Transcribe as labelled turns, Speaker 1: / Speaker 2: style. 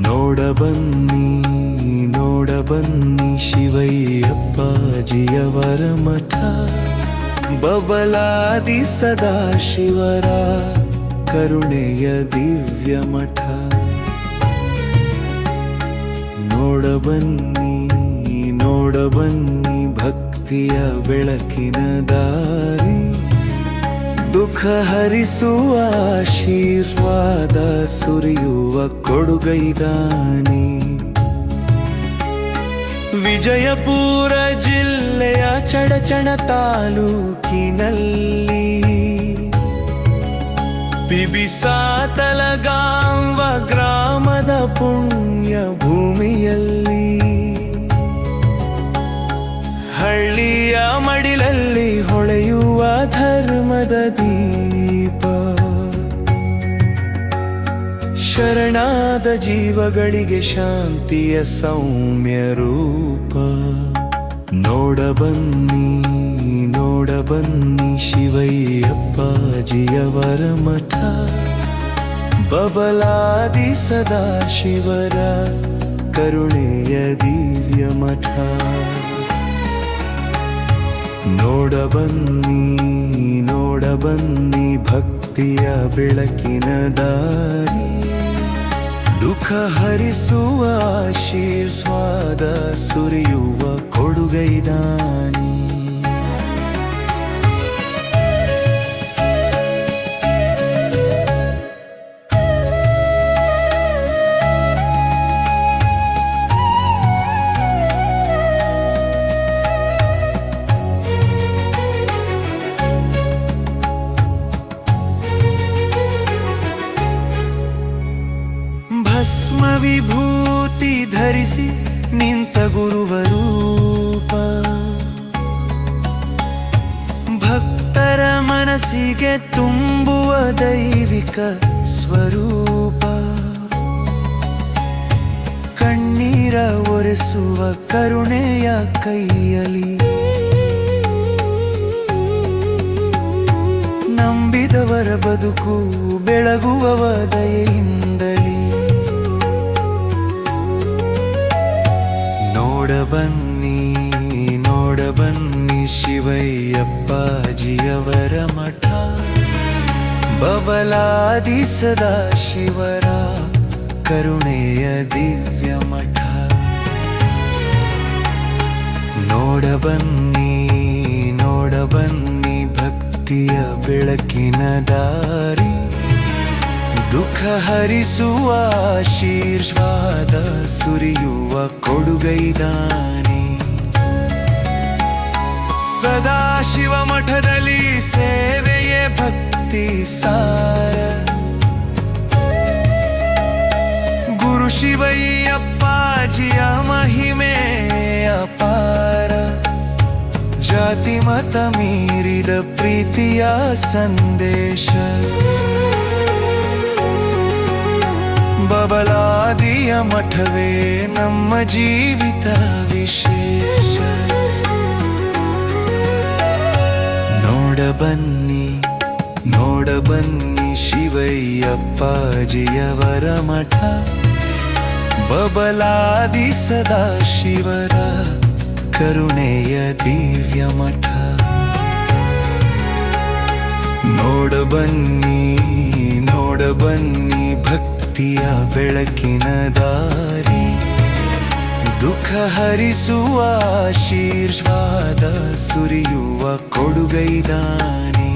Speaker 1: ನೋಡಬನ್ನಿ ನೋಡಬನ್ನಿ ಶಿವಯ್ಯಪ್ಪಾಜಿಯವರ ಮಠ ಬಬಲಾದಿ ಸದಾಶಿವರ ಕರುಣೆಯ ದಿವ್ಯ ಮಠ. ನೋಡಬನ್ನಿ ನೋಡಬನ್ನಿ ಭಕ್ತಿಯ ಬೆಳಕಿನ ದಾರಿ. ದುಃಖ ಹರಿಸುವ ಆಶೀರ್ವಾದ ಸುರಿಯುವ ಕೊಡುಗೈದಾನಿ. ವಿಜಯಪುರ ಜಿಲ್ಲೆಯ ಚಡಚಣ ತಾಲೂಕಿನಲ್ಲಿ. ಬಿಬಿಸಾತಲಗಾಂವ ಗ್ರಾಮದ ಪುಣ್ಯ ಭೂಮಿಯಲ್ಲಿ ಹಳ್ಳಿಯ ಮಡಿಲಲ್ಲಿ ಹೊಳೆಯುವ ಧರ್ಮದ ದೀಪ. ಶರಣಾದ ಜೀವಗಳಿಗೆ ಶಾಂತಿಯ ಸೌಮ್ಯ ರೂಪ. ನೋಡ ಬನ್ನಿ ನೋಡ ಬನ್ನಿ ಶಿವಯ್ಯಪ್ಪಾಜಿಯವರ ಮಠ. ಬಬಲಾದಿ ಸದಾಶಿವರ ಕರುಣೆಯ ದಿವ್ಯ ಮಠ. ನೋಡಬನ್ನಿ ನೋಡಬನ್ನಿ ಭಕ್ತಿಯ ಬೆಳಕಿನ ದಾರಿ. ದುಃಖ ಹರಿಸುವ ಆಶೀರ್ವಾದ ಸುರಿಯುವ ಕೊಡುಗೈದಾನಿ ವಿಭೂತಿ ಧರಿಸಿ ನಿಂತ ಗುರುವರೂಪ ಭಕ್ತರ ಮನಸ್ಸಿಗೆ ತುಂಬುವ ದೈವಿಕ ಸ್ವರೂಪ. ಕಣ್ಣೀರ ಒರೆಸುವ ಕರುಣೆಯ ಕೈಯಲಿ. ನಂಬಿದವರ ಬದುಕು ಬೆಳಗುವವ ದಯೆಯಿಂದಲೇ. ನೋಡ ಬನ್ನಿ ನೋಡ ಬನ್ನಿ ಶಿವಯ್ಯಪ್ಪಾಜಿಯವರ ಮಠ. ಬಬಲಾದಿ ಸದಾಶಿವರ ಕರುಣೆಯ ದಿವ್ಯ ಮಠ. ನೋಡಬನ್ನಿ ನೋಡಬನ್ನಿ ನೋಡ ಬನ್ನಿ ಭಕ್ತಿಯ ಬೆಳಕಿನ ದಾರಿ. ದುಃಖ ಹರಿಸುವ ಆಶೀರ್ವಾದ ಸುರಿಯುವ ಕೊಡುಗೈದಾನೆ ಸದಾ ಶಿವ ಮಠದಲ್ಲಿ ಸೇವೆಯೇ ಭಕ್ತಿ ಸಾರ. ಗುರು ಶಿವಯ್ಯಪ್ಪಾಜಿಯ ಮಹಿಮೆ ಅಪಾರ. ಜಾತಿ ಮತ ಮೀರಿದ ಪ್ರೀತಿಯ ಸಂದೇಶ. ಬಬಲಾದಿಯ ಮಠವೇ ನಮ್ಮ ಜೀವಿತ ವಿಶೇಷ. ನೋಡ ಬನ್ನಿ ನೋಡ ಬನ್ನಿ ಶಿವಯ್ಯಪ್ಪಾಜಿಯವರ ಮಠ. ಬಬಲಾದಿ ಸದಾಶಿವರ ಕರುಣೆಯ ದಿವ್ಯ ಮಠ. ನೋಡ ಬನ್ನಿ ನೋಡ ಬನ್ನಿ ಭಕ್ತಿಯ ಬೆಳಕಿನ ದಾರಿ ದುಃಖ ಹರಿಸುವ ಶೀರ್ಷವಾದ ಸುರಿಯುವ ಕೊಡುಗೈದಾನಿ